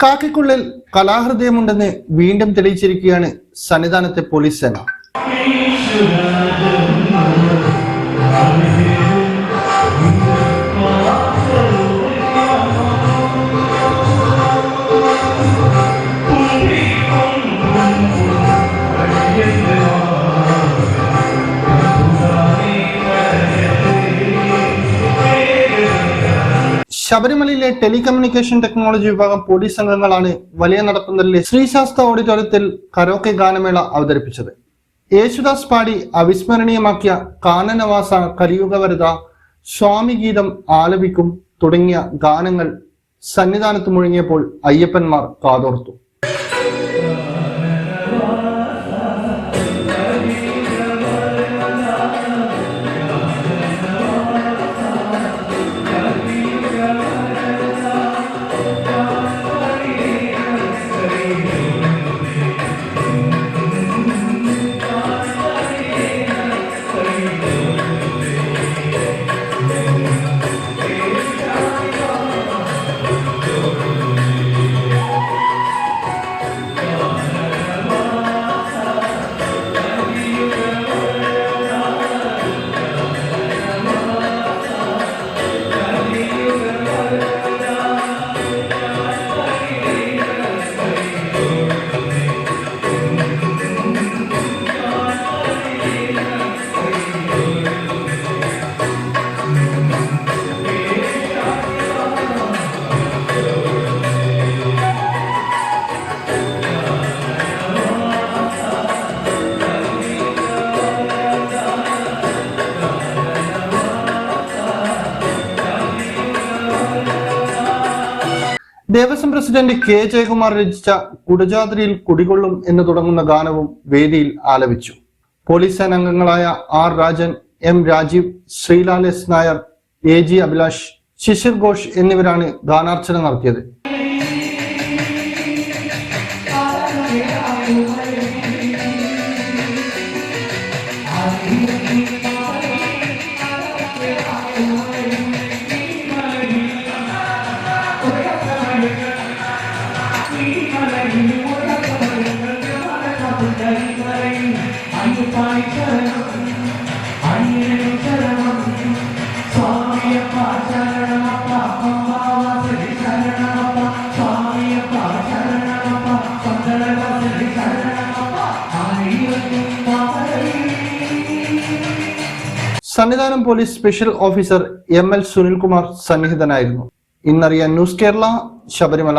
കാക്കിക്കുള്ളിൽ കലാഹൃദയമുണ്ടെന്ന് വീണ്ടും തെളിയിച്ചിരിക്കുകയാണ് സന്നിധാനത്തെ പോലീസ് സേന. ശബരിമലയിലെ ടെലികമ്മ്യൂണിക്കേഷൻ ടെക്നോളജി വിഭാഗം പോലീസ് അംഗങ്ങളാണ് വലിയ നടപ്പന്തലിലെ ശ്രീശാസ്ത്ര ഓഡിറ്റോറിയത്തിൽ കരോക്കെ ഗാനമേള അവതരിപ്പിച്ചത്. യേശുദാസ് പാടി അവിസ്മരണീയമാക്കിയ കാനനവാസ കലിയുഗവരത സ്വാമി ഗീതം ആലപിക്കും തുടങ്ങിയ ഗാനങ്ങൾ സന്നിധാനത്ത് മുഴങ്ങിയപ്പോൾ അയ്യപ്പന്മാർ കാതോർത്തു. ദേവസ്വം പ്രസിഡന്റ് കെ ജയകുമാർ രചിച്ച കുടജാദ്രിയിൽ കുടികൊള്ളും എന്ന് തുടങ്ങുന്ന ഗാനവും വേദിയിൽ ആലപിച്ചു. Police സേനാംഗങ്ങളായ R Rajan M Rajeev Srilal S Nair A G Abhilash Shishir Ghosh എന്നിവരാണ് ഗാനാർച്ചന നടത്തിയത്. Sannidhanam police special officer M L Sunilkumar സന്നിഹിതനായിരുന്നു. ഇന്നറിയാൻ ന്യൂസ് കേരള ശബരിമല.